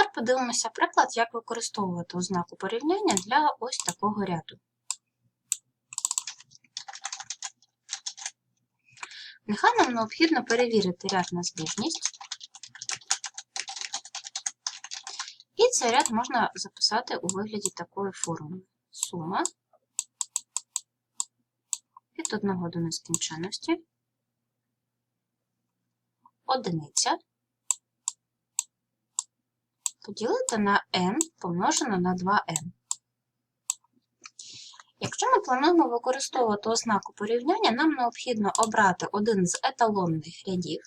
тепер подивимося приклад, як використовувати ознаку порівняння для ось такого ряду. Нехай нам необхідно перевірити ряд на збіжність. І цей ряд можна записати у вигляді такої формули. Сума від 1 до нескінченності, одиниця поділити на n помножено на 2n. Якщо ми плануємо використовувати ознаку порівняння, нам необхідно обрати один з еталонних рядів,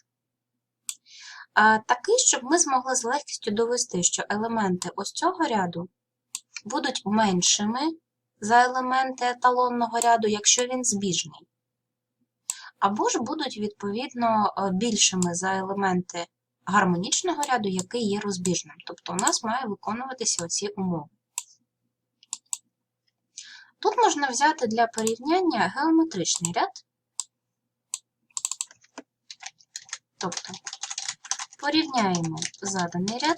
такий, щоб ми змогли з легкістю довести, що елементи ось цього ряду будуть меншими за елементи еталонного ряду, якщо він збіжний. Або ж будуть, відповідно, е, більшими за елементи гармонічного ряду, який є розбіжним. Тобто у нас має виконуватися оці умови. Тут можна взяти для порівняння геометричний ряд, тобто порівняємо заданий ряд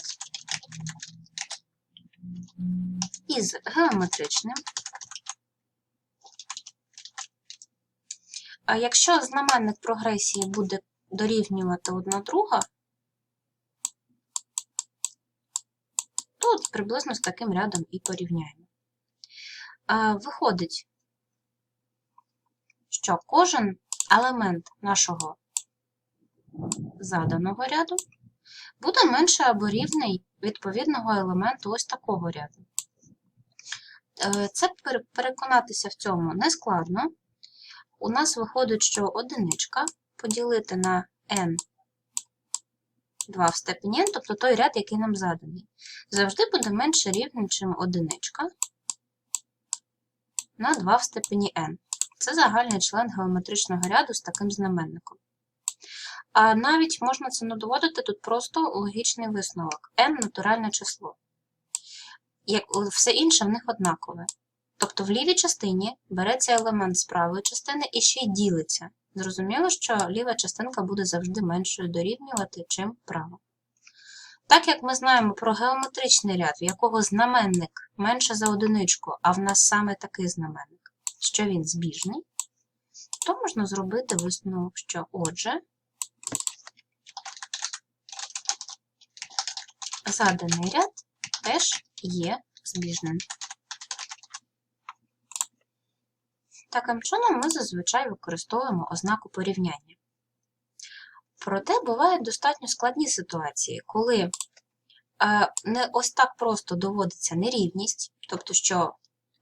із геометричним. А якщо знаменник прогресії буде дорівнювати одна друга, то приблизно з таким рядом і порівняємо. Виходить, що кожен елемент нашого заданого ряду буде менше або рівний відповідного елементу ось такого ряду. Е, це переконатися в цьому не складно. У нас виходить, що одиничка поділити на n 2 в степені n, тобто той ряд, який нам заданий, завжди буде менше рівним, ніж одиничка на 2 в степені n. Це загальний член геометричного ряду з таким знаменником. А навіть можна це не доводити, тут просто логічний висновок. n натуральне число. Як все інше в них однакове. Тобто в лівій частині береться елемент з правої частини і ще й ділиться. Зрозуміло, що ліва частинка буде завжди меншою дорівнювати, чим права. Так як ми знаємо про геометричний ряд, в якого знаменник менше за одиничку, а в нас саме такий знаменник, що він збіжний, то можна зробити висновок, що отже, заданий ряд теж є збіжним. Таким чином ми зазвичай використовуємо ознаку порівняння. Проте бувають достатньо складні ситуації, коли е, не ось так просто доводиться нерівність, тобто, що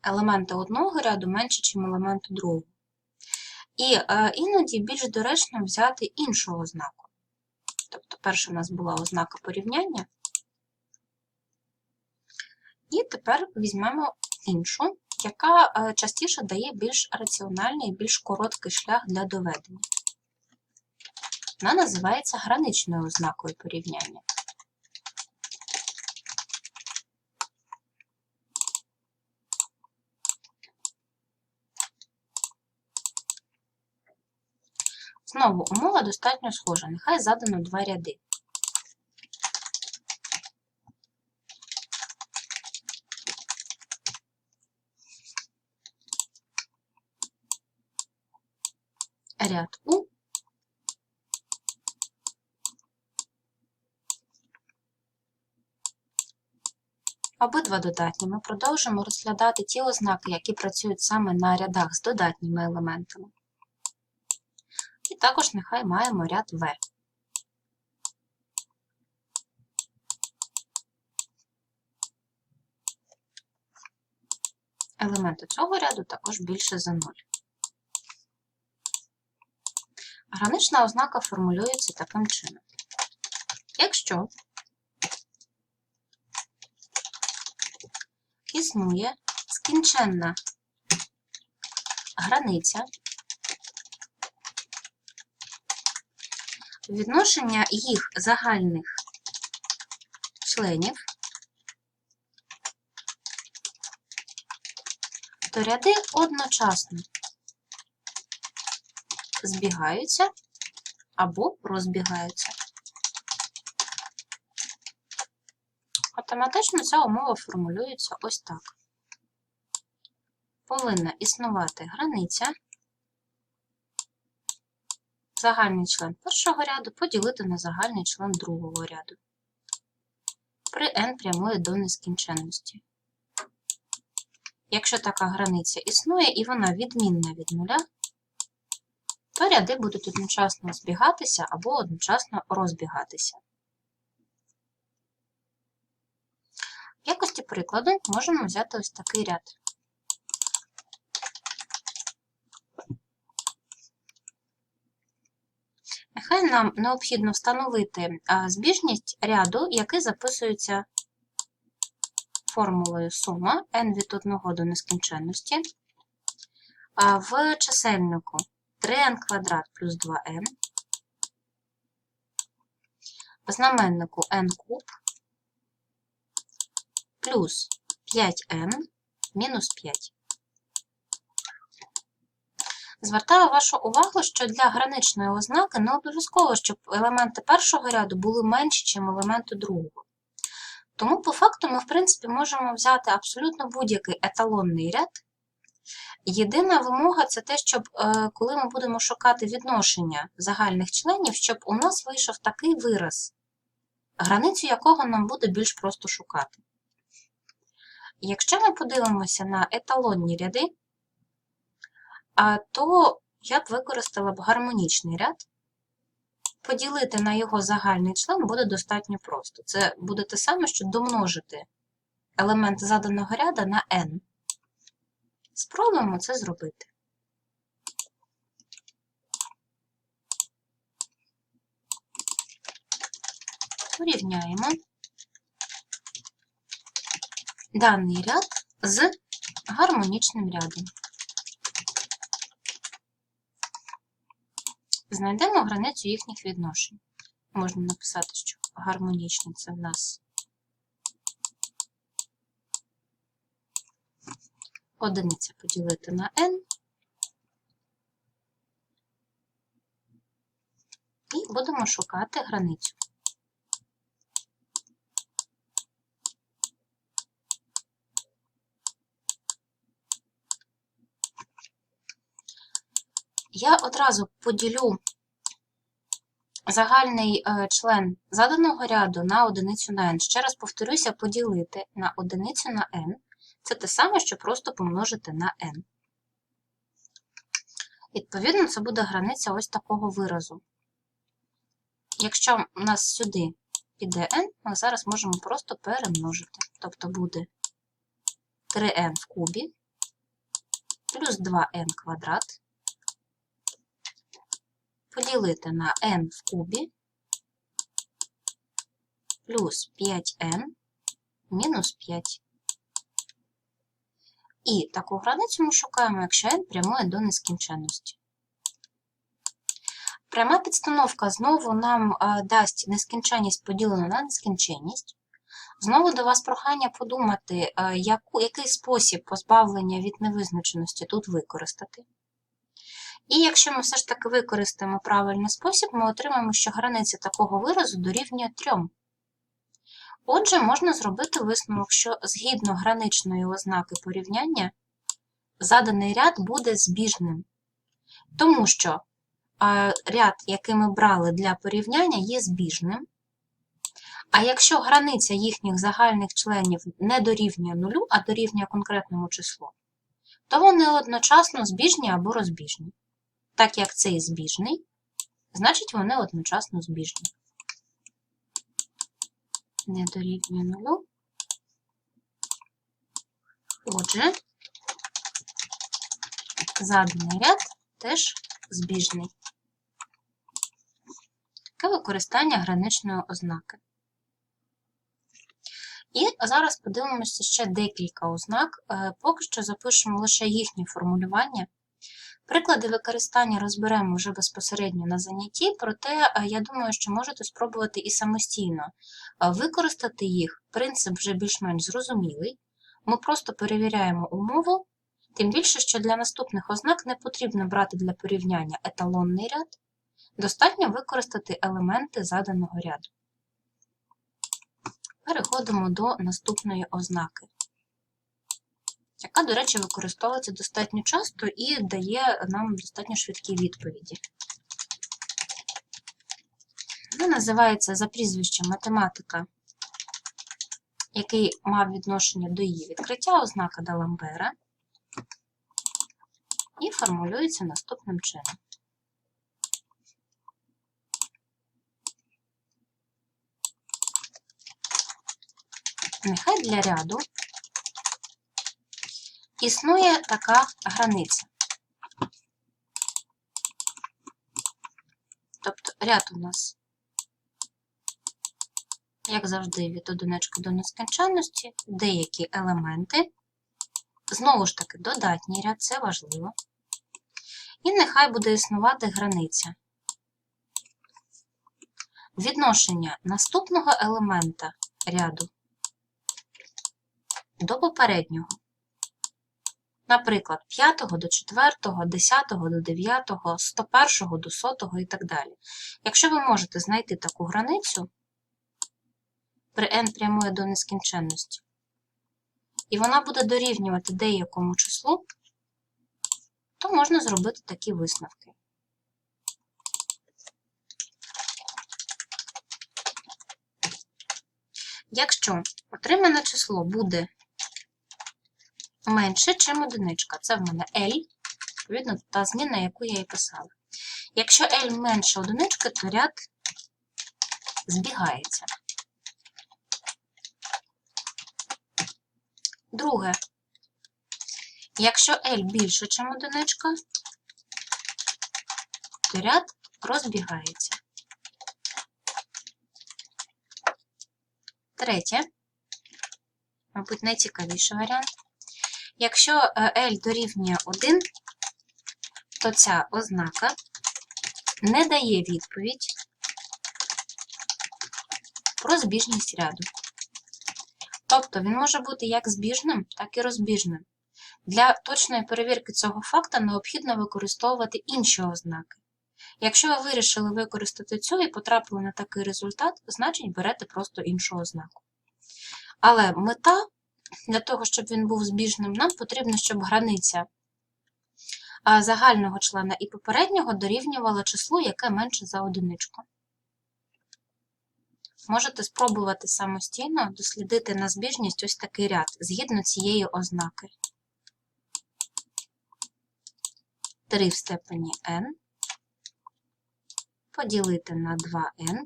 елементи одного ряду менше, ніж елементи другого. І е, іноді більш доречно взяти іншу ознаку. Тобто, перша у нас була ознака порівняння. І тепер візьмемо іншу, яка е, частіше дає більш раціональний і більш короткий шлях для доведення. Вона називається граничною ознакою порівняння. Знову умова достатньо схожа, нехай задано два ряди. Ряд У Обидва додатні. Ми продовжимо розглядати ті ознаки, які працюють саме на рядах з додатніми елементами. І також нехай маємо ряд В. Елементи цього ряду також більше за 0. Гранична ознака формулюється таким чином. Якщо існує скінченна границя відношення їх загальних членів, то ряди одночасно збігаються або розбігаються. Автоматично ця умова формулюється ось так. Повинна існувати границя, загальний член першого ряду поділити на загальний член другого ряду при n прямує до нескінченності. Якщо така границя існує і вона відмінна від нуля, то ряди будуть одночасно збігатися або одночасно розбігатися. В якості прикладу можемо взяти ось такий ряд. Нехай нам необхідно встановити збіжність ряду, який записується формулою сума n від 1 до нескінченності. В чисельнику 3n квадрат плюс 2n, в знаменнику n куб плюс 5n мінус 5. Звертаю вашу увагу, що для граничної ознаки не обов'язково, щоб елементи першого ряду були менші, ніж елементи другого. Тому, по факту, ми, в принципі, можемо взяти абсолютно будь-який еталонний ряд. Єдина вимога це те, щоб е, коли ми будемо шукати відношення загальних членів, щоб у нас вийшов такий вираз, границю якого нам буде більш просто шукати. Якщо ми подивимося на еталонні ряди, то я б використала б гармонічний ряд. Поділити на його загальний член буде достатньо просто. Це буде те саме, що домножити елемент заданого ряда на n. Спробуємо це зробити. Порівняємо даний ряд з гармонічним рядом. Знайдемо границю їхніх відношень. Можна написати, що гармонічний це в нас одиниця поділити на n. І будемо шукати границю. Я одразу поділю загальний е, член заданого ряду на одиницю на n. Ще раз повторюся, поділити на одиницю на n це те саме, що просто помножити на n. Відповідно, це буде границя ось такого виразу. Якщо у нас сюди піде n, ми зараз можемо просто перемножити. Тобто буде 3n в кубі плюс 2n квадрат поділити на n в кубі плюс 5n мінус 5. І таку границю ми шукаємо, якщо n прямує до нескінченності. Пряма підстановка знову нам дасть нескінченність поділену на нескінченність. Знову до вас прохання подумати, яку, який спосіб позбавлення від невизначеності тут використати. І якщо ми все ж таки використаємо правильний спосіб, ми отримаємо, що границя такого виразу дорівнює 3. Отже, можна зробити висновок, що згідно граничної ознаки порівняння, заданий ряд буде збіжним. Тому що ряд, який ми брали для порівняння, є збіжним. А якщо границя їхніх загальних членів не дорівнює нулю, а дорівнює конкретному числу, то вони одночасно збіжні або розбіжні. Так як цей збіжний, значить вони одночасно збіжні. Не дорівнює нулю. Отже, заданий ряд теж збіжний. Таке використання граничної ознаки. І зараз подивимося ще декілька ознак. Е, поки що запишемо лише їхнє формулювання. Приклади використання розберемо вже безпосередньо на занятті, проте е, я думаю, що можете спробувати і самостійно е, використати їх. Принцип вже більш-менш зрозумілий. Ми просто перевіряємо умову, тим більше, що для наступних ознак не потрібно брати для порівняння еталонний ряд, достатньо використати елементи заданого ряду. Переходимо переходимо до наступної ознаки, яка, до речі, використовується достатньо часто і дає нам достатньо швидкі відповіді. Вона називається за прізвищем математика, який мав відношення до її відкриття, ознака Даламбера, і формулюється наступним чином. Нехай для ряду існує така границя. Тобто ряд у нас, як завжди, від одинички до нескінченності, деякі елементи, знову ж таки, додатній ряд, це важливо. І нехай буде існувати границя. Відношення наступного елемента ряду до попереднього. Наприклад, 5 до 4, 10 до 9, 101 до 100 і так далі. Якщо ви можете знайти таку границю, при n прямує до нескінченності, і вона буде дорівнювати деякому числу, то можна зробити такі висновки. Якщо отримане число буде менше, чим одиничка, це в мене L, відповідно, та зміна, яку я і писала. Якщо L менше одинички, то ряд збігається. Друге, якщо L більше, ніж одиничка, то ряд розбігається. Третє, мабуть, найцікавіший варіант. Якщо L дорівнює 1, то ця ознака не дає відповідь про збіжність ряду. Тобто він може бути як збіжним, так і розбіжним. Для точної перевірки цього факта необхідно використовувати інші ознаки. Якщо ви вирішили використати цю і потрапили на такий результат, значить берете просто іншу ознаку. Але мета для того, щоб він був збіжним, нам потрібно, щоб границя загального члена і попереднього дорівнювала числу, яке менше за одиничку. Можете спробувати самостійно дослідити на збіжність ось такий ряд згідно цієї ознаки. 3 в степені n поділити на 2n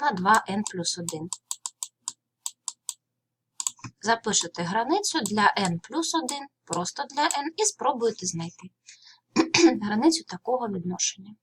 на 2n плюс 1. Запишете границю для n плюс 1, просто для n, і спробуйте знайти границю такого відношення.